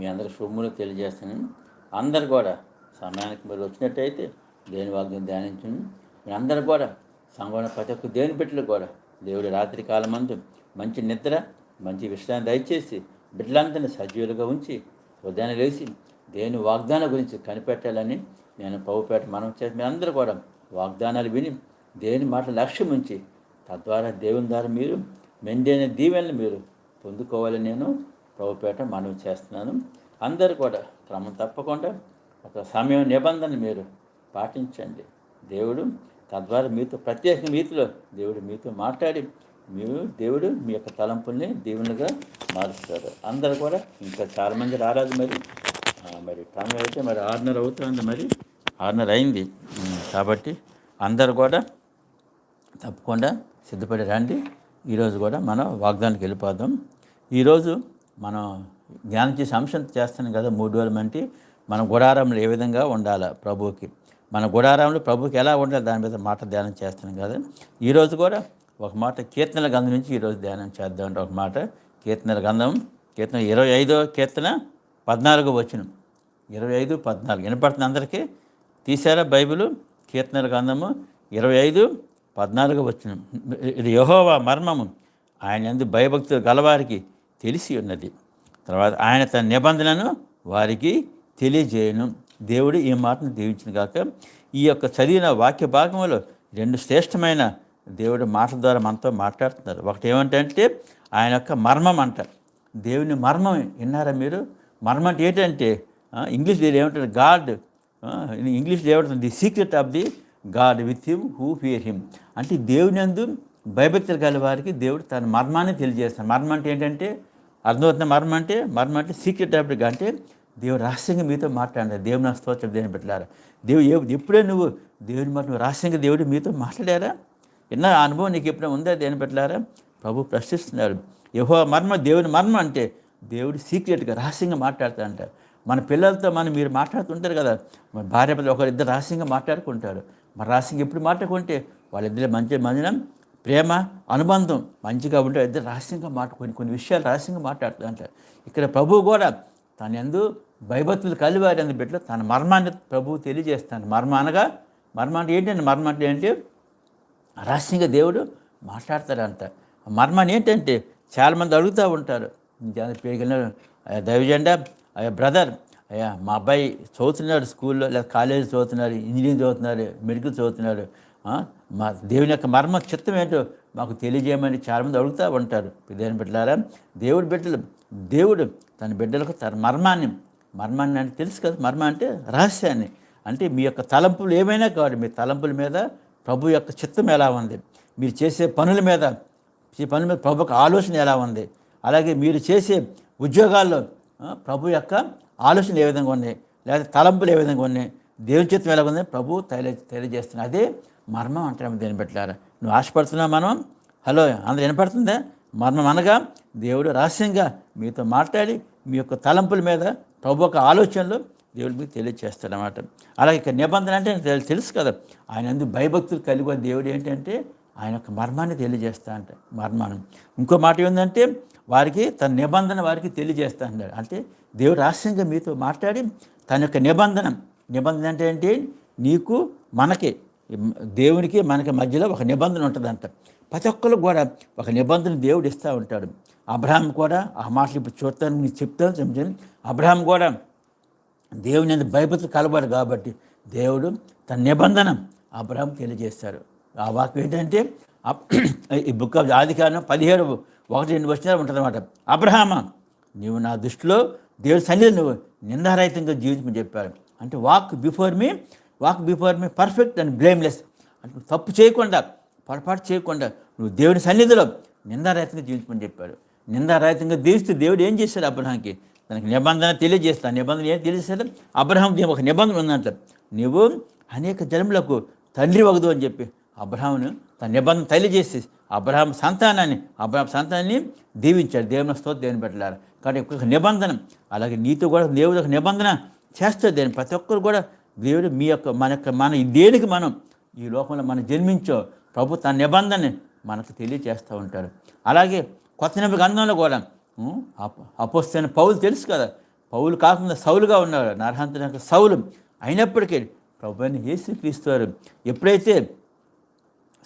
మీ అందరి శుభములు తెలియజేస్తాను అందరు కూడా సమయానికి మీరు వచ్చినట్టయితే దేని వాగ్యం ధ్యానించండి. మీ అందరూ కూడా సంగోణ ప్రతి ఒక్క దేని బిడ్డలు కూడా దేవుడి రాత్రి కాలమందు మంచి నిద్ర మంచి విశ్రాంతి దయచేసి బిడ్డలందరినీ సజీవులుగా ఉంచి ఉదయాన్నే లేచి దేని వాగ్దానం గురించి కనిపెట్టాలని నేను పౌపేట మనం చేసి మీ అందరూ కూడా వాగ్దానాలు విని దేని మాట లక్ష్యం ఉంచి తద్వారా దేవుని ద్వారా మీరు మెండైన దీవెనలు మీరు పొందుకోవాలని నేను ప్రభుపేట మనవి చేస్తున్నాను. అందరు కూడా క్రమం తప్పకుండా ఒక సమయం నిబంధన మీరు పాటించండి. దేవుడు తద్వారా మీతో ప్రత్యేక రీతిలో దేవుడు మీతో మాట్లాడి మీరు దేవుడు మీ యొక్క తలంపుల్ని దేవునిగా మారుస్తారు. అందరు కూడా ఇంకా చాలామంది రారాదు మరి. మరి టైం అయితే మరి ఆరున్నర అవుతుంది మరి. ఆరున్నర అయింది. కాబట్టి అందరు కూడా తప్పకుండా సిద్ధపడి రండి. ఈరోజు కూడా మనం వాగ్దానికి వెళ్ళిపోదాం. ఈరోజు మనం ధ్యానం చేసి అంశం చేస్తాను కదా మూడు రోజులు మంటి మన గుడారంలో ఏ విధంగా ఉండాలి ప్రభువుకి? మన గుడారంలో ప్రభువుకి ఎలా ఉండాలి? దాని మీద మాట ధ్యానం చేస్తాను కదా. ఈరోజు కూడా ఒక మాట కీర్తనల గంధం నుంచి ఈరోజు ధ్యానం చేద్దాం ఒక మాట కీర్తనల గంధం కీర్తన ఇరవై ఐదో కీర్తన పద్నాలుగో వచ్చిన ఇరవై ఐదు పద్నాలుగు. వినపడుతుంది అందరికీ? తీశారా బైబిల్? కీర్తనల గంధము ఇరవై ఐదు పద్నాలుగు వచ్చిన ఇది యహోవా మర్మము. ఆయన ఎందు భయభక్తులు గలవారికి తెలిసి ఉన్నది. తర్వాత ఆయన తన నిబంధనను వారికి తెలియజేయను. దేవుడు ఈ మాటను దీవించిన కాక ఈ యొక్క చదివిన వాక్య భాగంలో రెండు శ్రేష్టమైన దేవుడు మాటల ద్వారా మనతో మాట్లాడుతున్నారు. ఒకటి ఏమంటే ఆయన యొక్క మర్మం అంట. దేవుని మర్మం విన్నారా మీరు? మర్మం అంటే ఏంటంటే ఇంగ్లీష్ దేవుడు ఏమంటారు గాడ్ ఇంగ్లీష్ దేవుడు the secret of the god with him who fear him అంటే దేవుని అందు భయభక్తులు గల వారికి దేవుడు తన మర్మాన్ని తెలియజేస్తాడు. మర్మం అంటే ఏంటంటే అర్థమవుతున్న మర్మం అంటే మర్మం అంటే సీక్రెట్ టాపిక్ అంటే దేవుడు రహస్యంగా మీతో మాట్లాడారు దేవుని నా స్తోత్రం దేవుని పెట్టారా? దేవుడు ఏ- ఎప్పుడే నువ్వు దేవుని మాట నువ్వు రహస్యంగా దేవుడు మీతో మాట్లాడారా? ఎన్నో అనుభవం నీకు ఎప్పుడైనా ఉందా? దేని పెట్టారా? ప్రభు ప్రశ్నిస్తున్నారు యహో మర్మ దేవుని మర్మ అంటే దేవుడు సీక్రెట్గా రహస్యంగా మాట్లాడుతాడంట మన పిల్లలతో మనం మీరు మాట్లాడుతుంటారు కదా మన భార్య ఒకరిద్దరు రహస్యంగా మాట్లాడుకుంటారు. మరి రహస్యంగా ఎప్పుడు మాట్లాడుకుంటే వాళ్ళిద్దరు మంచి మందిన ప్రేమ అనుబంధం మంచిగా ఉంటే ఇద్దరు రహస్యంగా మాట కొన్ని కొన్ని విషయాలు రహస్యంగా మాట్లాడుతుంటారు ఇక్కడ ప్రభువు కూడా తన ఎందు భయభక్తులు కలివారి అందు బిడ్డలు తన మర్మాన్ని ప్రభువు తెలియజేస్తాను. మర్మ అనగా మర్మ అంటే ఏంటంటే మర్మ అంటే ఏంటి? రహస్యంగా దేవుడు మాట్లాడతాడంట మర్మాన్ని ఏంటంటే చాలామంది అడుగుతూ ఉంటారు. పేగిన దైవజెండా అయ్యా బ్రదర్ అయ్యా మా అబ్బాయి చదువుతున్నాడు స్కూల్లో లేదా కాలేజీ చదువుతున్నారు ఇంజనీరింగ్ చదువుతున్నారు మెడికల్ చదువుతున్నారు మా దేవుని యొక్క మర్మ చిత్తం ఏంటో మాకు తెలియజేయమని చాలామంది అడుగుతూ ఉంటారు. దేవుని బిడ్డలారా దేవుడి బిడ్డలు దేవుడు తన బిడ్డలకు తన మర్మాన్ని మర్మాన్ని అంటే తెలుసు కదా మర్మ అంటే రహస్యాన్ని. అంటే మీ యొక్క తలంపులు ఏమైనా కావాలి మీ తలంపుల మీద ప్రభు యొక్క చిత్తం ఎలా ఉంది? మీరు చేసే పనుల మీద ఈ పనుల మీద ప్రభు యొక్క ఆలోచన ఎలా ఉంది? అలాగే మీరు చేసే ఉద్యోగాల్లో ప్రభు యొక్క ఆలోచన ఏ విధంగా ఉన్నాయి? లేదా తలంపులు ఏ విధంగా ఉన్నాయి? దేవుని చిత్తం ఎలా ఉంది? ప్రభు తెలియ తెలియజేస్తున్నారు అదే మర్మం అంటారు దేని పెట్టారా నువ్వు ఆశపడుతున్నావు మనం హలో అందరూ వినపడుతుందా? మర్మం అనగా దేవుడు రహస్యంగా మీతో మాట్లాడి మీ యొక్క తలంపుల మీద ప్రభు యొక్క ఆలోచనలు దేవుడు మీకు తెలియజేస్తాడనమాట అలాగే ఇక్కడ నిబంధన అంటే తెలుసు కదా. ఆయన అందు భయభక్తులు కలిగి ఉన్న దేవుడు ఏంటంటే ఆయన యొక్క మర్మాన్ని తెలియజేస్తా అంట మర్మాన్ని. ఇంకో మాట ఏంటంటే వారికి తన నిబంధన వారికి తెలియజేస్తా అన్నాడు అంటే దేవుడు రహస్యంగా మీతో మాట్లాడి తన యొక్క నిబంధన నిబంధన అంటే ఏంటి? నీకు మనకి దేవునికి మనకి మధ్యలో ఒక నిబంధన ఉంటుందంట. ప్రతి ఒక్కరు కూడా ఒక నిబంధన దేవుడు ఇస్తూ ఉంటాడు. అబ్రహాం కూడా ఆ మాటలు ఇప్పుడు చూస్తాను నేను చెప్తాను చెప్తాను. అబ్రహాం కూడా దేవుని అంత భయపతి కలబడు కాబట్టి దేవుడు తన నిబంధన అబ్రహాం తెలియజేస్తాడు. ఆ వాక్యం ఏంటంటే ఈ బుక్ ఆఫ్ ఆదికారం పదిహేడు ఒకటి రెండు వచ్చిన ఉంటుందన్నమాట. అబ్రహామ నీవు నా దృష్టిలో దేవుడి సన్నిధి నువ్వు నిందారహితంగా జీవించమని చెప్పాడు. అంటే walk before me walk before me perfect and blameless అంటే నువ్వు తప్పు చేయకుండా పొరపాటు చేయకుండా నువ్వు దేవుని సన్నిధిలో నిందారహితంగా జీవించమని చెప్పాడు. నిందారహితంగా జీవిస్తే దేవుడు ఏం చేశాడు అబ్రహాంకి? తనకి నిబంధన తెలియజేస్తాను నిబంధన ఏం తెలియజేస్తాడు అబ్రహాం ఒక నిబంధన ఉందంట. నువ్వు అనేక జన్మలకు తండ్రి వగదు అని చెప్పి అబ్రహాంను తన నిబంధన తెలియజేసి అబ్రహాం సంతానాన్ని అబ్రహాం సంతానాన్ని దీవించాడు. దేవుని స్తోత్రం దేవుని పెట్టలేరు కాబట్టి ఒక నిబంధన అలాగే నీతో కూడా దేవుడు ఒక నిబంధన చేస్తాడు దేని ప్రతి ఒక్కరు కూడా దేవుడు మీ యొక్క మన యొక్క మన దేనికి మనం ఈ లోకంలో మనం జన్మించో ప్రభు తన నిబంధనని మనకు తెలియచేస్తూ ఉంటాడు. అలాగే కొత్త నిబంధన గ్రంథంలో కూడా అపోస్తైన పౌలు తెలుసు కదా పౌలు కాకుండా సౌలుగా ఉన్నాడు నరహంతుని యొక్క సౌలు అయినప్పటికీ ప్రభు అని యేసుక్రీస్తు ఎప్పుడైతే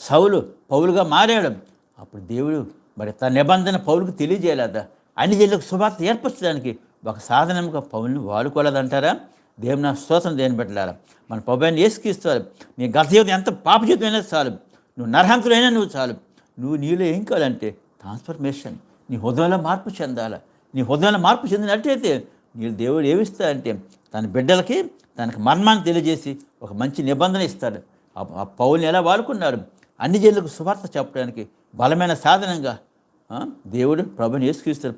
సౌలు పౌలుగా మారాడు అప్పుడు దేవుడు మరి తన నిబంధన పౌలుకు తెలియజేయలేదా? అన్ని జిల్లకు శుభార్త ఏర్పరచడానికి ఒక సాధనంగా పౌల్ని వాడుకోలేదంటారా? దేవుని నా స్తోత్రం దేని పెట్టారా మన పౌబాన్ని వేసుకిస్తారు నీ గత జీవితం ఎంత పాప జీవితం అయినా చాలు నువ్వు నరహంతులైనా నువ్వు చాలు నువ్వు నీలో ఏం కావాలంటే ట్రాన్స్ఫర్మేషన్ నీ హృదయంలో మార్పు చెందాలి నీ హృదయంలో మార్పు చెందినట్టయితే నీ దేవుడు ఏమిస్తాడంటే తన బిడ్డలకి తనకు మర్మాన్ని తెలియజేసి ఒక మంచి నిబంధన ఇస్తాడు. ఆ- పౌల్ని ఎలా వాడుకున్నారు? అన్ని జైళ్ళకు సువార్త చెప్పడానికి బలమైన సాధనంగా దేవుడు ప్రభుని యేసుక్రీస్తు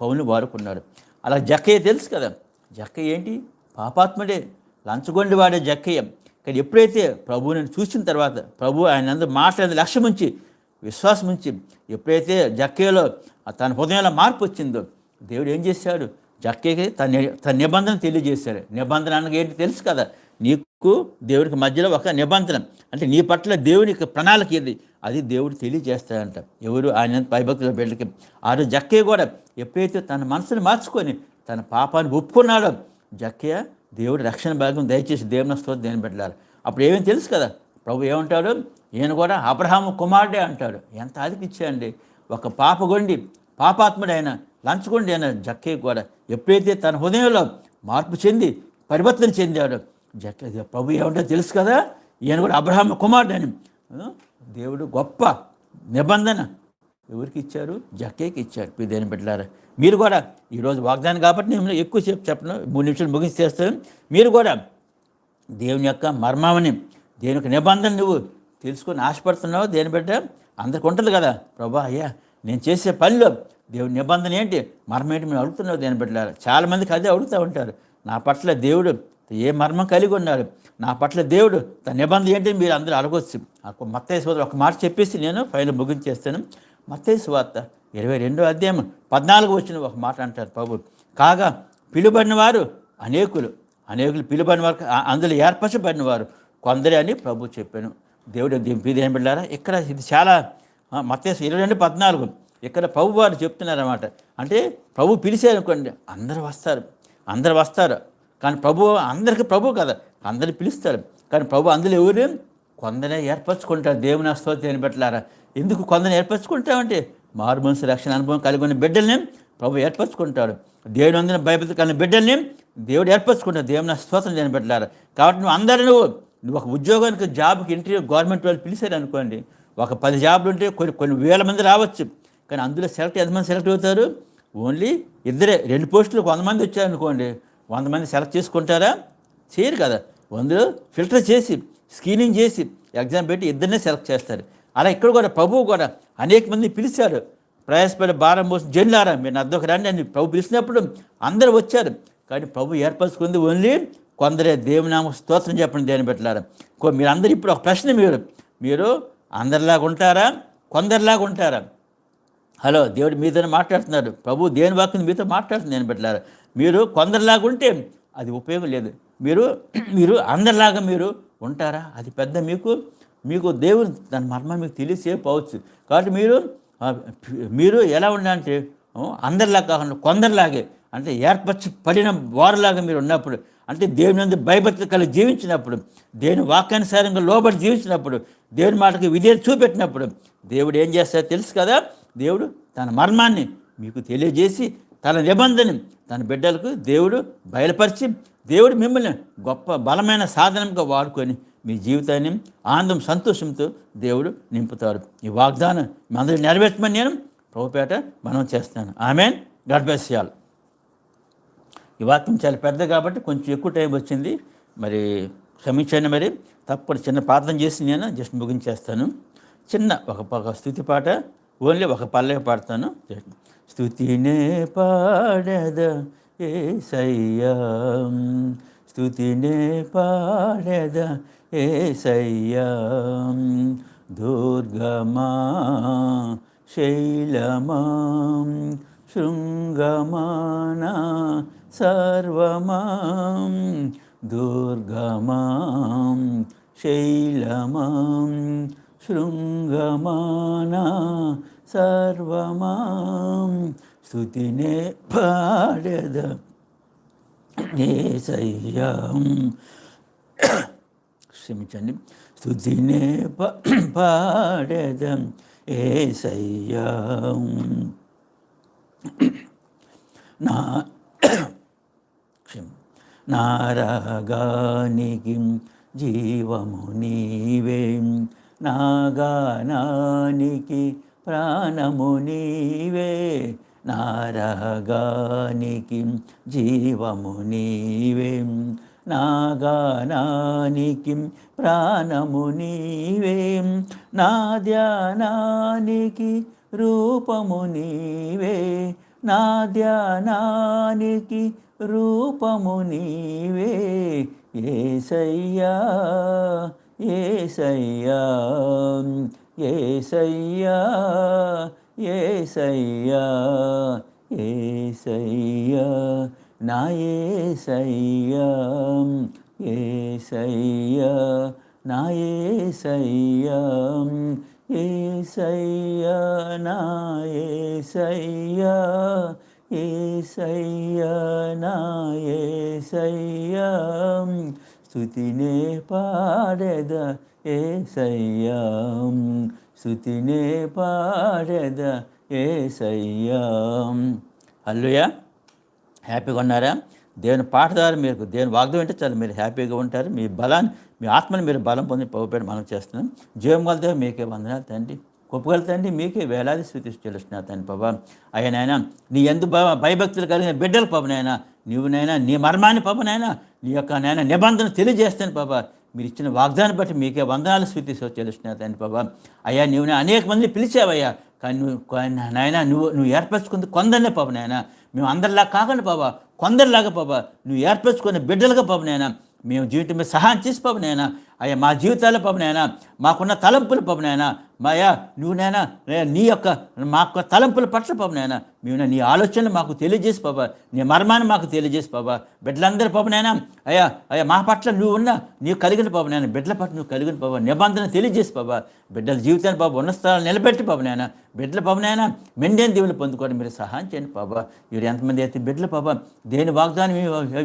పౌల్ని వాడుకున్నాడు. అలా జక్కయ్య తెలుసు కదా జక్కయ్య ఏంటి? పాపాత్ముడే లంచగొండి వాడే జక్కయ్య. కానీ ఎప్పుడైతే ప్రభువుని చూసిన తర్వాత ప్రభు ఆయన అందరూ మాట్లాడిన లక్ష్యం ఉంచి విశ్వాసం ఉంచి ఎప్పుడైతే జక్కయ్యలో తన హృదయంలో మార్పు వచ్చిందో దేవుడు ఏం చేశాడు? జక్కయ్యకి తన తన నిబంధన తెలియజేశాడు. నిబంధన అనగా ఏంటి తెలుసు కదా? నీకు దేవుడికి మధ్యలో ఒక నిబంధన. అంటే నీ పట్ల దేవుని ప్రణాళిక ఏది? అది దేవుడు తెలియజేస్తాడంట. ఎవరు ఆయన పైభక్తుల బిడ్డకి ఆ రోజు జక్కయ్య కూడా ఎప్పుడైతే తన మనసును మార్చుకొని తన పాపాన్ని ఒప్పుకున్నాడో జక్కయ్య దేవుడు రక్షణ భాగం దయచేసి దేవుని స్తోత్రం దేని పెట్టాలి అప్పుడు ఏమీ తెలుసు కదా? ప్రభు ఏమంటాడు? ఈయన కూడా అబ్రహాము కుమారుడే అంటాడు. ఎంత ఆదికిచ్చాయండి ఒక పాపగొండి పాపాత్ముడైన లంచగొండి అయిన జక్కయ్య కూడా ఎప్పుడైతే తన హృదయంలో మార్పు చెంది పరివర్తన చెందాడు జక్క ప్రభు ఏమంటో తెలుసు కదా? ఈయన కూడా అబ్రహాం కుమారుడు అని దేవుడు గొప్ప నిబంధన. ఎవరికి ఇచ్చారు? జక్కేకి ఇచ్చారు. దేని బిడ్డలారా మీరు కూడా ఈరోజు వాగ్దానం కాబట్టి నేను ఎక్కువసేపు చెప్పను. మూడు నిమిషాలు ముగించేస్తాను మీరు కూడా దేవుని యొక్క మర్మమని దేవుని యొక్క నిబంధన నువ్వు తెలుసుకొని ఆశపడుతున్నావు? దేని బిడ్డ అందరికి ఉంటుంది కదా. ప్రభా అయ్యా నేను చేసే పనిలో దేవుని నిబంధన ఏంటి? మర్మం ఏంటి? మేము అడుగుతున్నావు దేని బిడ్డలారా. చాలామందికి అదే అడుగుతూ ఉంటారు. నా పట్ల దేవుడు ఏ మర్మం కలిగి ఉన్నాడు నా పట్ల దేవుడు తన నిబంధన ఏంటి? మీరు అందరూ అడగొచ్చు. మత్త సోదరు ఒక మాట చెప్పేసి నేను ఫైనల్ ముగించేస్తాను. మత్తేసు వార్త ఇరవై రెండో అధ్యాయం పద్నాలుగు వచ్చిన ఒక మాట అంటారు ప్రభు. కాగా పిలుబడిన వారు అనేకులు అనేకులు పిలుబడిన వారు అందులో ఏర్పరచబడిన వారు కొందరే అని ప్రభు చెప్పాను. దేవుడు దింపిది ఏం బిడ్డారా ఇక్కడ ఇది చాలా మత్తేసు ఇరవై రెండు పద్నాలుగు ఇక్కడ ప్రభు వారు చెప్తున్నారన్నమాట. అంటే ప్రభు పిలిచారు అనుకోండి అందరూ వస్తారు అందరు వస్తారు. కానీ ప్రభు అందరికీ ప్రభు కదా అందరు పిలుస్తారు. కానీ ప్రభు అందులో ఎవరు? కొందనే ఏర్పరచుకుంటారు. దేవుని స్తోత్రం పెట్టలారా ఎందుకు కొందరు ఏర్పరచుకుంటామంటే మారు మనసు రక్షణ అనుభవం కలిగి ఉన్న బిడ్డల్ని ప్రభు ఏర్పరచుకుంటాడు. దేవుని అందిన భయపడి కలిగిన బిడ్డల్ని దేవుడు ఏర్పరచుకుంటాడు. దేవుని స్తోత్రం చేయని పెట్టలారా కాబట్టి నువ్వు అందరూ నువ్వు నువ్వు ఒక ఉద్యోగానికి జాబ్కి ఇంటర్వ్యూ గవర్నమెంట్ వాళ్ళు పిలిచారు అనుకోండి. ఒక పది జాబ్లు ఉంటే కొన్ని కొన్ని వేల మంది రావచ్చు. కానీ అందులో సెలెక్ట్ ఎంతమంది సెలెక్ట్ అవుతారు? ఓన్లీ ఇద్దరే. రెండు పోస్టులు వంద మంది వచ్చారనుకోండి. వంద మంది సెలెక్ట్ చేసుకుంటారా? చేయరు కదా. అందులో ఫిల్టర్ చేసి స్క్రీనింగ్ చేసి ఎగ్జామ్ పెట్టి ఇద్దరినే సెలెక్ట్ చేస్తారు. అలా ఇక్కడ కూడా ప్రభువు కూడా అనేక మందిని పిలిచారు. ప్రయాసపడి భారం మోసం జల్లారా మీరు అద్దొక రండి అని ప్రభు పిలిచినప్పుడు అందరూ వచ్చారు. కానీ ప్రభు ఏర్పరచుకుంది ఓన్లీ కొందరే. దేవునామ స్తోత్రం చెప్పండి దేని పెట్టారు మీరు అందరూ ఇప్పుడు ఒక ప్రశ్న మీరు. మీరు అందరిలాగా ఉంటారా? కొందరిలాగా ఉంటారా? హలో దేవుడు మీతో మాట్లాడుతున్నారు ప్రభు దేని వాక్యం మీతో మాట్లాడుతుంది నేను పెట్టారు మీరు కొందరిలాగా ఉంటే అది ఉపయోగం లేదు. మీరు మీరు అందరిలాగా మీరు ఉంటారా? అది పెద్ద మీకు మీకు దేవుడు దాని మర్మ మీకు తెలిసేపోవచ్చు కాబట్టి మీరు మీరు ఎలా ఉండాలంటే అందరిలాగా అందరిలా కాకుండా కొందరిలాగే అంటే ఏర్పరచి పడిన వారిలాగా మీరు ఉన్నప్పుడు అంటే దేవుని నందు భయభక్తి కలిగి జీవించినప్పుడు దేవుని వాక్యానుసారంగా లోబడి జీవించినప్పుడు దేవుని మాటకి విధేయత చూపెట్టినప్పుడు దేవుడు ఏం చేస్తాడో తెలుసు కదా? దేవుడు తన మర్మాన్ని మీకు తెలియజేసి తన నిబంధన తన బిడ్డలకు దేవుడు బయలుపరిచి దేవుడు మిమ్మల్ని గొప్ప బలమైన సాధనంగా వాడుకొని మీ జీవితాన్ని ఆనందం సంతోషంతో దేవుడు నింపుతాడు. ఈ వాగ్దానం మీ అందరూ నెరవేర్చమని నేను ప్రభుపేట మనం చేస్తాను ఆమెన్. గడ్బెస్యాలు ఈ వాక్యం చాలా పెద్ద కాబట్టి కొంచెం ఎక్కువ టైం వచ్చింది. మరి క్షమించండి మరి. తప్పని చిన్న ప్రార్థన చేసి నేను జస్ట్ ముగించేస్తాను. చిన్న ఒక ఒక స్థుతి పాట. ఓన్లీ ఒక పల్లె పాడతాను. స్థుతినే పాడద ఏసయ్యా స్థుతినే పాడద ఏసయ్యా దుర్గమా శైలమా శృంగమానా సర్వమాం దుర్గమాం శైలమాం శృంగమానా సర్వమాం స్థుతినే పాడద ఏసయ్యా క్షమించండి స్థుతినే పాడద పాడేదం నా క్షమ నారాగానికి జీవము నీవే నాగానానికి ప్రాణము నీవే నారాగానికి జీవము నీవే. నాగానానికి ప్రాణము నీవే నా ధ్యానానికి రూపము నీవే. నా ధ్యానానికి రూపము నీవే. ఏసయ్యా ఏసయ్యా ఏసయ్యా ఏసయ్యా ఏసయ్యా నా ఏసయ్యా ఏసయ్యా నా ఏసయ్యా ఏసయ్యా నా ఏసయ్యా ఏసయ్యా నా ఏసయ్యా. స్థుతినే పాడెద ఏసయ్యా. స్థుతినే పాడద ఏసయ్యా. అల్లుయా హ్యాపీగా ఉన్నారా? దేవుని పాట ద్వారా మీరు దేవుని వాగ్దం అంటే చాలా. మీరు హ్యాపీగా ఉంటారు. మీ బలాన్ని మీ ఆత్మని మీరు బలం పొంది పోపేట మనం చేస్తున్నాం. జీవం గలదే మీకే వందనాలు తండ్రి. గొప్పగల తండ్రి మీకే వేలాది స్థితి చెల్లిస్తున్నా తండ్రి బాబా అయ్యా నాయన నీ ఎందు భయభక్తులు కలిగిన బిడ్డలు పాపనైనా నీవునైనా నీ మర్మాన్ని పాపనైనా నీ యొక్క నాయన నిబంధన తెలియజేస్తాను బాబా మీరు ఇచ్చిన వాగ్దాన్ని బట్టి మీకే వందనాలు స్థుతి చెల్లిస్తున్నా తండ్రి బాబా అయ్యా నువ్వు అనేక మందిని పిలిచావయ్యా. కానీ నువ్వు నాయన నువ్వు నువ్వు ఏర్పరచుకుంది కొందరినే పాప నాయన. మేము అందరిలా కాకుండా బాబా కొందరిలాగా బాబా నువ్వు ఏర్పరచుకున్న బిడ్డలుగా పాప నాయన. మేము జీవితం మీద సహాయం చేసి పాప నాయన. అయ్యా మా జీవితాల పవనైనా మాకున్న తలంపుల పవనైనా మాయా నువ్వు నాయన నీ యొక్క మా యొక్క తలంపుల పట్ల పవనైనా మేము నీ ఆలోచనలు మాకు తెలియజేసి బాబా నీ మర్మాన్ని మాకు తెలియజేసి బాబా బిడ్డలందరి పవనైనా అయ్యా అయ్యా మా పట్ల నువ్వు ఉన్న నీవు కలిగిన పవనైనా నాయన బిడ్డల పట్ల నువ్వు కలిగిన బాబా నిబంధన తెలియజేసి బాబా బిడ్డల జీవితాన్ని బాబా ఉన్న స్థలాలు నిలబెట్టి పవనైనా నాయన బిడ్డల పవనైనా మెండేని దేవుని పొందుకోవడం మీరు సహాయం చేయండి బాబా మీరు ఎంతమంది అయితే బిడ్డల పాప దేని వాగ్దానం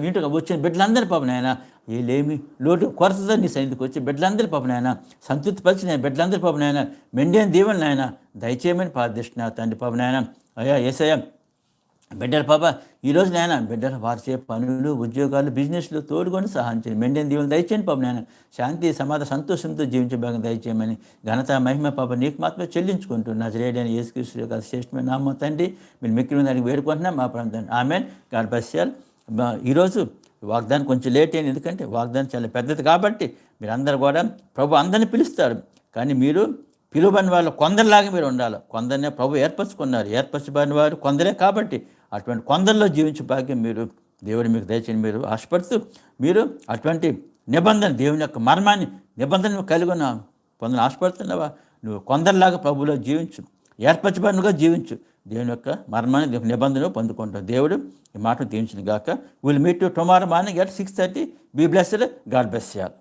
ఇంటికి వచ్చిన బిడ్డలందరి పవనైనా నాయన లోటు కొరతతో నీ సైనికు వచ్చి బిడ్డలందరి పాప నాయన సంతృప్తి పరిచిన బిడ్డలందరి పాప నాయన మెండేని దీవెన నాయన దయచేయమని ప్రార్థిస్తున్నా తండ్రి పాప నాయన. అయ్యా ఏసయ్య బిడ్డల పాప ఈరోజు నాయన బిడ్డల వారు చే పనులు ఉద్యోగాలు బిజినెస్లు తోడుకొని సహాయం చేయండి. మెండేని దీవులు దయచేయండి పాప నాయన. శాంతి సమాధ సంతోషంతో జీవించే భాగం దయచేయమని ఘనత మహిమ పాప నీకు మాత్రమే చెల్లించుకుంటూ నజరేడని యేసుక్రీస్తు యొక్క శ్రేష్టమైన నామం తండ్రి మీరు మిక్కిన దానికి వేడుకుంటున్నాం మా ప్రాంతం ఆమెన్. గాడ్ బస్యాల్ ఈరోజు వాగ్దానం కొంచెం లేట్ అయింది. ఎందుకంటే వాగ్దానం చాలా పెద్దది కాబట్టి మీరందరూ కూడా ప్రభు అందరిని పిలుస్తారు. కానీ మీరు పిలువని వాళ్ళు కొందరిలాగా మీరు ఉండాలి. కొందరినే ప్రభు ఏర్పరచుకున్నారు. ఏర్పరచబడిన వారు కొందరే కాబట్టి అటువంటి కొందరిలో జీవించే భాగ్యం మీరు దేవుడు మీకు దయచేయండి మీరు ఆశపడుతూ మీరు అటువంటి నిబంధన దేవుని యొక్క మర్మాన్ని నిబంధన కలిగి ఉన్న పొందని ఆశపడుతున్నావా? నువ్వు కొందరిలాగా ప్రభులో జీవించు. ఏర్పరచబడినగా జీవించు. దేవుని యొక్క మర్మాన్ని దేవుని నిబంధన దేవుడు ఈ మాటను దీవించిన గాక. Will meet to tomorrow morning at six thirty be blessed God bless చేయాలి